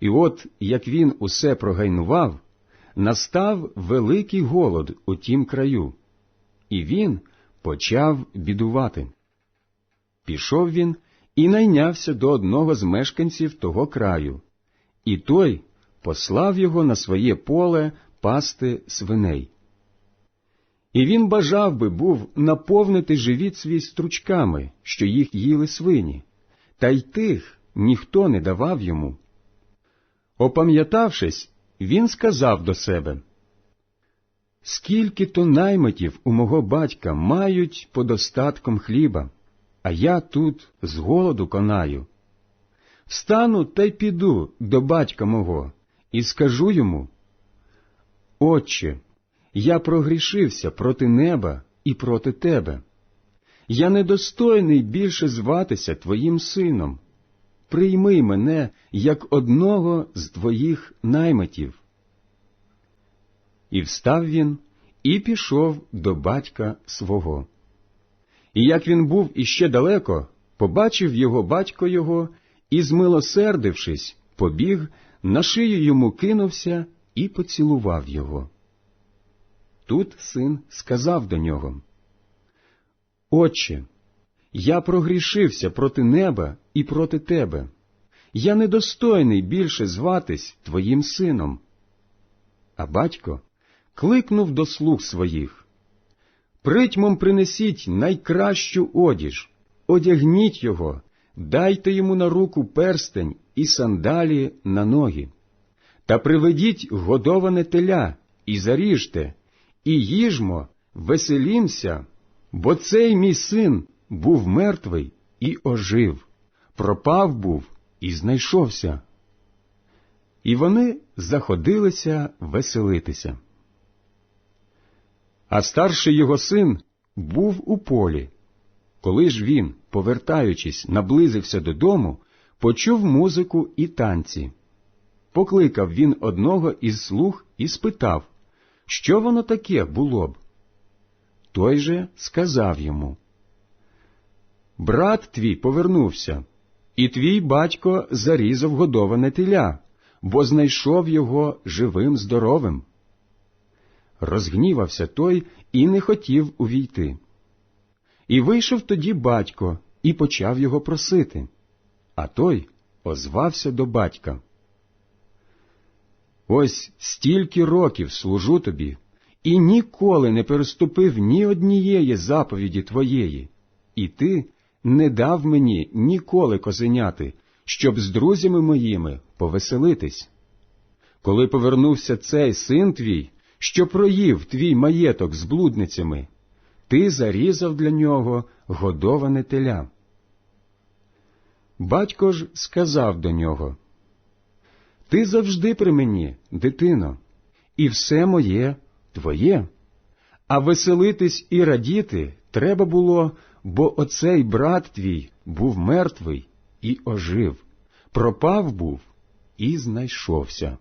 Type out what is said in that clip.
І от як він усе прогайнував, настав великий голод у тім краю, і він почав бідувати. Пішов він і найнявся до одного з мешканців того краю, і той послав його на своє поле пасти свиней. І він бажав би був наповнити живіт свій стручками, що їх їли свині, та й тих ніхто не давав йому. Опам'ятавшись, він сказав до себе Скільки то наймитів у мого батька мають подостатком хліба, а я тут з голоду конаю. Встану та й піду до батька мого і скажу йому Отче, я прогрішився проти неба і проти тебе. Я недостойний більше зватися твоїм сином. Прийми мене як одного з твоїх наймитів. І встав він і пішов до батька свого. І як він був іще далеко, побачив його батько його і, змилосердившись, побіг, на шию йому кинувся і поцілував його. Тут син сказав до нього Отче, я прогрішився проти неба і проти тебе. Я недостойний більше зватись твоїм сином. А батько кликнув до слуг своїх Притьмом принесіть найкращу одіж, одягніть його, дайте йому на руку перстень і сандалі на ноги, та приведіть годоване теля і заріжте, і їжмо, веселімся, бо цей мій син був мертвий і ожив, пропав був і знайшовся. І вони заходилися веселитися. А старший його син був у полі. Коли ж він, повертаючись, наблизився додому, почув музику і танці. Покликав він одного із слуг і спитав, що воно таке було б. Той же сказав йому Брат твій повернувся, і твій батько зарізав годоване теля, бо знайшов його живим здоровим. Розгнівався той і не хотів увійти. І вийшов тоді батько і почав його просити, а той озвався до батька. Ось стільки років служу тобі, і ніколи не переступив ні однієї заповіді твоєї, і ти не дав мені ніколи козеняти, щоб з друзями моїми повеселитись. Коли повернувся цей син твій, що проїв твій маєток з блудницями, ти зарізав для нього годоване теля. Батько ж сказав до нього Ти завжди при мені, дитино, і все моє твоє, а веселитись і радіти треба було, бо оцей брат твій був мертвий і ожив, пропав був і знайшовся.